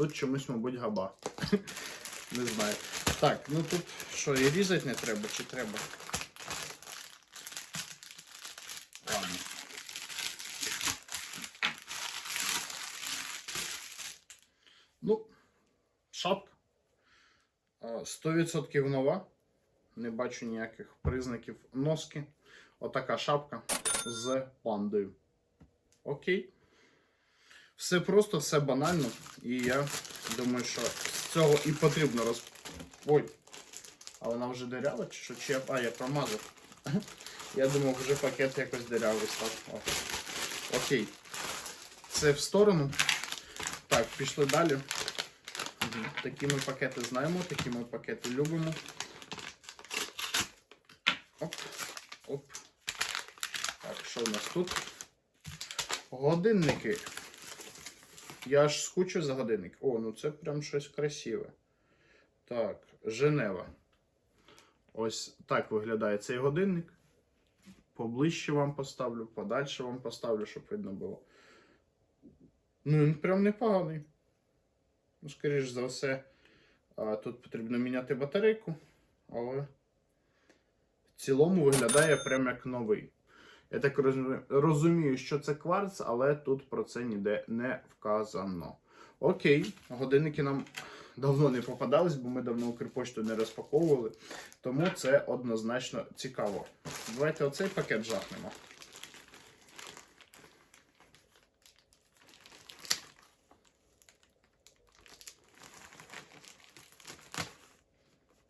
Тут чомусь, мабуть, габа. Не знаю. Так, ну тут що, і різати не треба, чи треба? Ладно. Ну, шапка. 100% нова. Не бачу ніяких признаків носки. Отака шапка з пандою. Окей. Все просто, все банально. І я думаю, що з цього і потрібно роз... Ой. А вона вже дирява чи що? Чи я... А, я промазав. Я думав, вже пакет якось дирявий став. Окей. Це в сторону. Так, пішли далі. Такі ми пакети знаємо, такі ми пакети любимо. Оп, оп. Так, що у нас тут? Годинники. Я аж скучу за годинник. О, ну це прям щось красиве. Так, Женева. Ось так виглядає цей годинник. Поближче вам поставлю, подальше вам поставлю, щоб видно було. Ну, він прям непоганий. Ну, скоріш за все, тут потрібно міняти батарейку, але в цілому виглядає прям як новий. Я так розумію, що це кварц, але тут про це ніде не вказано. Окей, годинники нам давно не попадались, бо ми давно Укрпошту не розпаковували. Тому це однозначно цікаво. Давайте оцей пакет жахнемо.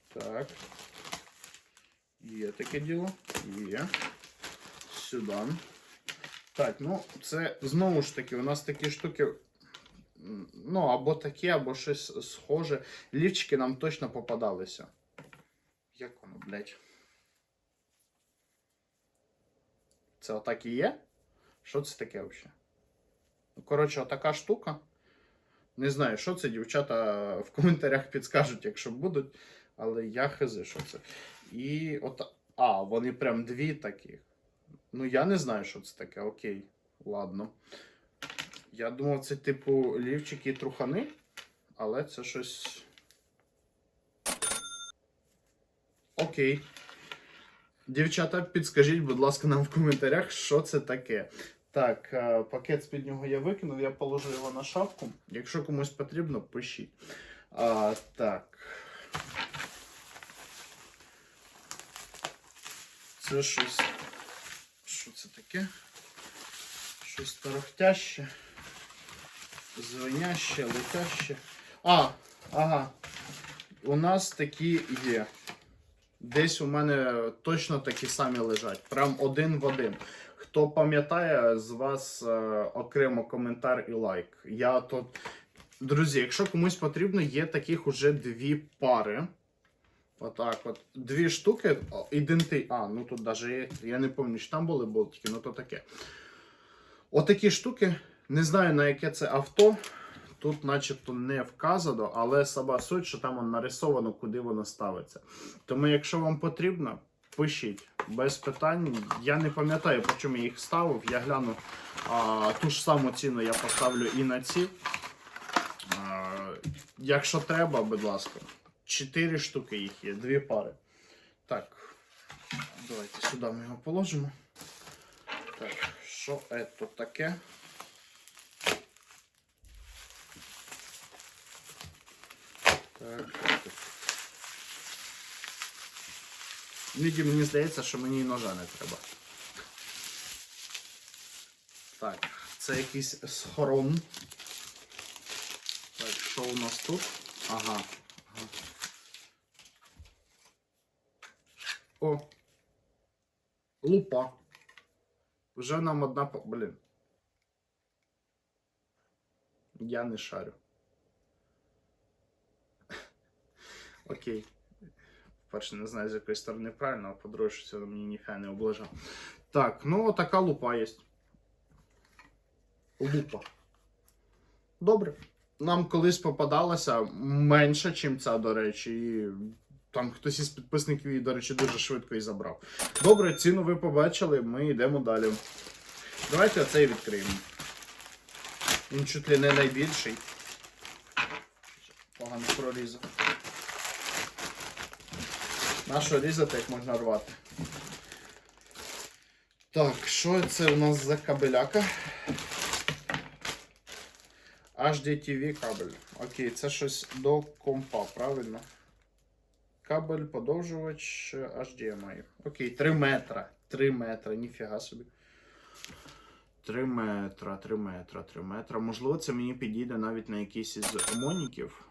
Так. Є таке діло. Є. Сюди. Так, ну це знову ж таки, у нас такі штуки. Ну, або такі, або щось схоже. Лівчики нам точно попадалися. Як воно, блядь? Це отак і є? Що це таке взагалі? Ну, коротше, отака штука. Не знаю, що це, дівчата в коментарях підскажуть, якщо будуть. Але я хз, що це. І от. А, вони прям дві таких. Ну, я не знаю, що це таке. Окей, ладно. Я думав, це типу лівчики і трухани, але це щось. Окей. Дівчата, підскажіть, будь ласка, нам в коментарях, що це таке. Так, е, пакет з-під нього я викинув, я положу його на шапку. Якщо комусь потрібно, пишіть. А, так. Це щось. Таке? Щось тарахтяще, звеняще, летяще. А, ага. У нас такі є. Десь у мене точно такі самі лежать. Прям один в один. Хто пам'ятає, з вас е, окремо коментар і лайк. Я тут. Друзі, якщо комусь потрібно, є таких уже дві пари. Отак от. Дві штуки іденти. А, ну тут навіть. Я не пам'ятаю, чи там були болтики, ну то таке. Отакі штуки. Не знаю на яке це авто. Тут начебто не вказано, але сама суть, що там нарисовано, куди воно ставиться. Тому, якщо вам потрібно, пишіть без питань. Я не пам'ятаю, по чому я їх ставив. Я гляну а, ту ж саму ціну я поставлю і на ці. А, якщо треба, будь ласка. Чотири штуки їх є, дві пари. Так, давайте сюди ми його положимо. Так, що це таке? Так. Іноді мені здається, що мені і ножа не треба. Так, це якийсь схорон. Так, що у нас тут? Ага. ага. О. Лупа. Вже нам одна. Блін. Я не шарю. Окей. Перше, не знаю, з якої сторони правильно, а по-друге, що це мені ніхай не облажав. Так, ну така лупа є. Лупа. Добре. Нам колись попадалася менше, ніж ця, до речі. І там хтось із підписників її, до речі, дуже швидко і забрав. Добре, ціну ви побачили, ми йдемо далі. Давайте оцей відкриємо. Він чуть ли не найбільший. Ага, не прорізав. Нащо різати, як можна рвати? Так, що це у нас за кабеляка? HDTV кабель. Окей, це щось до компа, правильно? Кабель, подовжувач HDMI. Окей, 3 метра. 3 метра, ніфіга собі. 3 метра, 3 метра, 3 метра. Можливо, це мені підійде навіть на якийсь із моніків.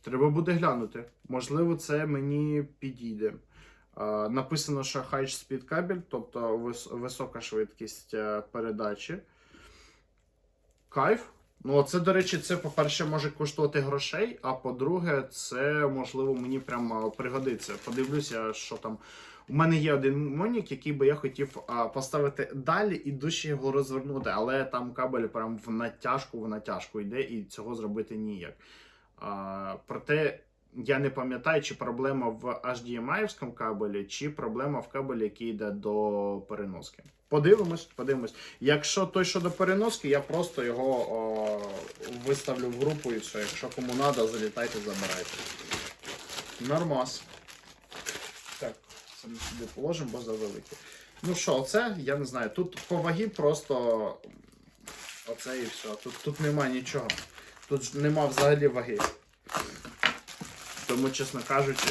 Треба буде глянути. Можливо, це мені підійде. Написано, що High Speed кабель, тобто вис- висока швидкість е, передачі. Кайф. Ну, це, до речі, це, по-перше, може коштувати грошей, а по-друге, це можливо мені прямо пригодиться. Подивлюся, що там. У мене є один монік, який би я хотів а, поставити далі і дужче його розвернути, але там кабель прям в натяжку, в натяжку йде, і цього зробити ніяк. А, проте я не пам'ятаю, чи проблема в HDMI кабелі, чи проблема в кабелі, який йде до переноски. Подивимось, подивимось. Якщо той, що до переноски, я просто його о, виставлю в групу і все. Якщо кому треба, залітайте, забирайте. Нормас. Так, це ми сюди положимо, бо завелике. Ну що, оце, я не знаю. Тут по вагі просто оце і все. Тут, тут нема нічого. Тут нема взагалі ваги. Тому, чесно кажучи,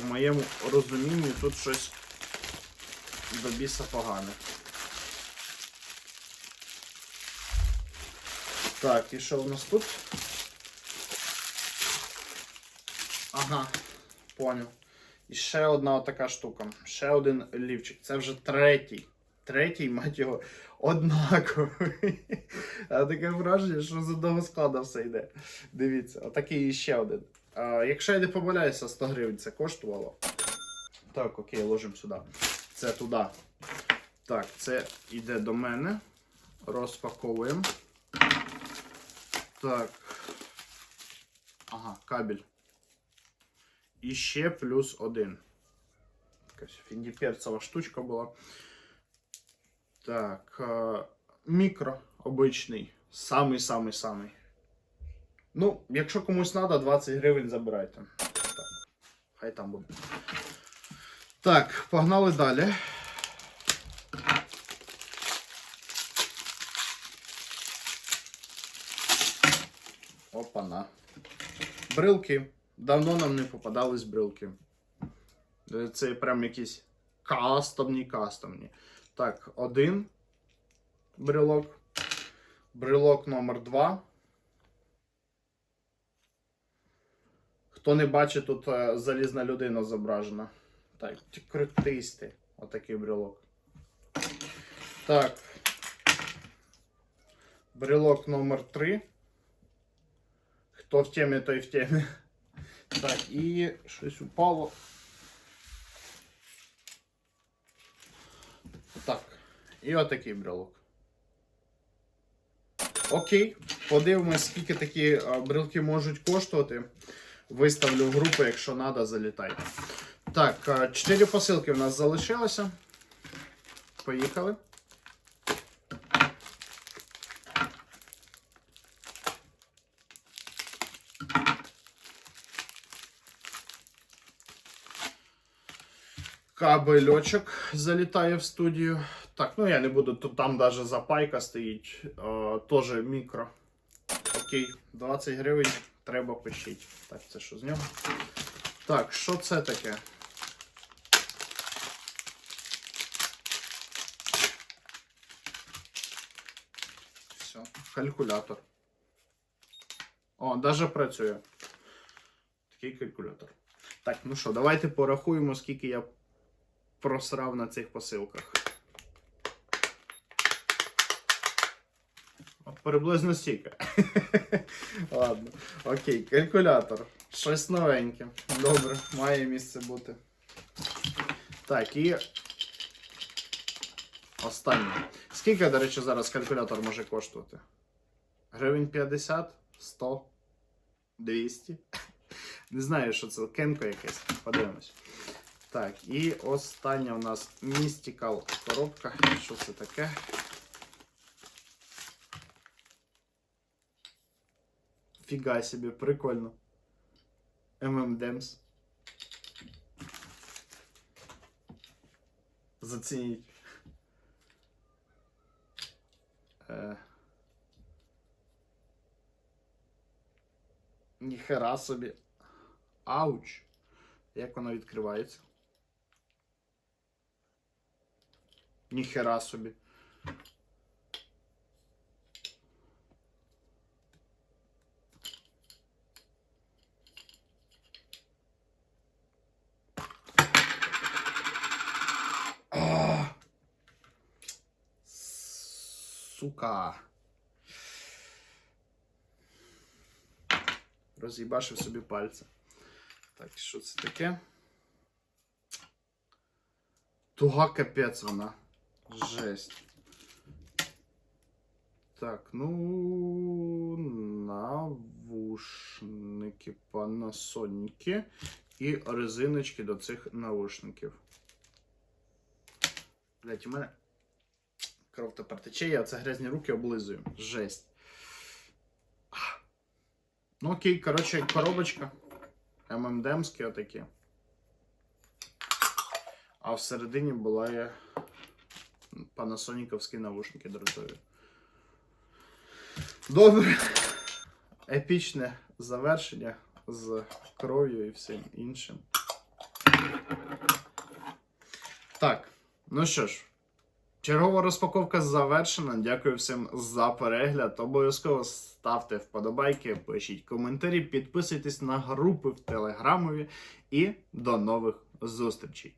в моєму розумінні тут щось до біса погане. Так, і що у нас тут? Ага, поняв. І ще одна така штука. Ще один лівчик. Це вже третій. Третій, мать його, однаковий. А таке враження, що з одного складу все йде. Дивіться, отакий ще один. А, якщо я не помиляюся, 100 гривень це коштувало. Так, окей, ложимо сюди. Це туди. Так, це йде до мене. Розпаковуємо. Так. Ага, кабель. І ще плюс один. Якась фіндіперцева штучка була. Так. Мікро обичний. Самий-самий самий. Ну, якщо комусь треба, 20 гривень забирайте. Хай там буде. Так, погнали далі. Опана. Брилки. Давно нам не попадались брилки. Е, Це прям якісь кастомні кастомні. Так, один брелок. Брелок номер два. Хто не бачить, тут е, залізна людина зображена. Так, крутисти. Отакий брелок. Так. Брелок номер 3. Хто в темі, той в темі. Так, і щось упало. Так. І отакий брелок. Окей. Подивимось, скільки такі а, брелки можуть коштувати. Виставлю в групу, якщо треба, залітайте. Так, а, чотири посилки в нас залишилося. Поїхали. Кабельочок залітає в студію. Так, ну я не буду, тут там даже запайка стоїть. Е, Теж мікро. Окей, 20 гривень треба пишіть. Так, це що з нього? Так, що це таке? Все, калькулятор. О, даже працює. Такий калькулятор. Так, ну що, давайте порахуємо, скільки я просрав на цих посилках. Приблизно стільки. Ладно. Окей, калькулятор. Щось новеньке. Добре, має місце бути. Так, і. Останнє. Скільки, до речі, зараз калькулятор може коштувати? Гривень 50? 100? 200? Не знаю, що це кенко якесь. Подивимось. Так, і остання у нас Mystical коробка. Що це таке? Ніфіга собі, прикольно. ММДемс. Зацініть. Е. Ніхера собі. Ауч. Як воно відкривається? Ніхера собі. А! Сука. Роз'їбашив собі пальці. Так, що це таке? Туга капець вона. Жесть. Так, ну. Навушники Panasonic і резиночки до цих наушників. Блять, у мене кров тепер тече, я це грязні руки облизую. Жесть. Ну окей, коротше, коробочка. ММДемські отакі. А всередині була я панасоніковські навушники дротові. Добре. Епічне завершення з кров'ю і всім іншим. Так, ну що ж, чергова розпаковка завершена. Дякую всім за перегляд. Обов'язково ставте вподобайки, пишіть коментарі, підписуйтесь на групи в Телеграмові і до нових зустрічей.